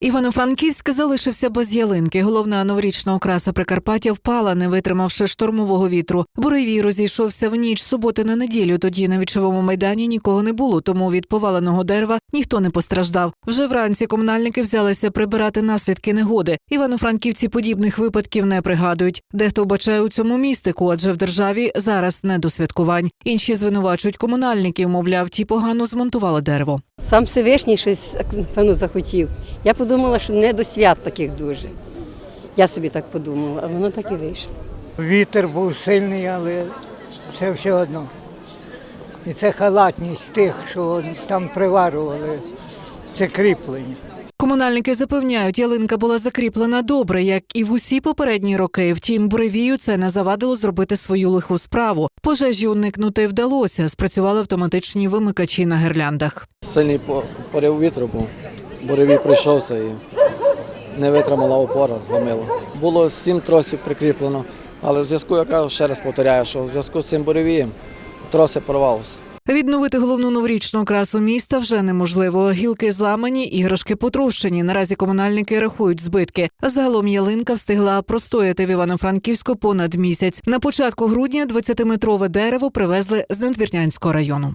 Івано-Франківськ залишився без ялинки. Головна новорічна окраса Прикарпаття впала, не витримавши штормового вітру. Буревій розійшовся в ніч суботи на неділю. Тоді на вічовому майдані нікого не було, тому від поваленого дерева ніхто не постраждав. Вже вранці комунальники взялися прибирати наслідки негоди. Івано-франківці подібних випадків не пригадують. Дехто вбачає у цьому містику, адже в державі зараз не до святкувань. Інші звинувачують комунальників, мовляв, ті погано змонтували дерево. Сам Всевишній щось, напевно, захотів. Я подумала, що не до свят таких дуже. Я собі так подумала, а воно так і вийшло. Вітер був сильний, але це все одно. І це халатність тих, що там приварювали, це кріплення. Комунальники запевняють, ялинка була закріплена добре, як і в усі попередні роки. Втім, буревію це не завадило зробити свою лиху справу. Пожежі уникнути вдалося. Спрацювали автоматичні вимикачі на гірляндах. Сильний по- порив вітру був, буревій прийшовся і не витримала опора, зламило. Було сім тросів прикріплено, але в зв'язку, я кажу, ще раз повторяю, що в зв'язку з цим буревієм троси порвалося. Відновити головну новорічну красу міста вже неможливо. Гілки зламані, іграшки потрощені. Наразі комунальники рахують збитки. Загалом ялинка встигла простояти в Івано-Франківську понад місяць. На початку грудня 20-метрове дерево привезли з Надвірнянського району.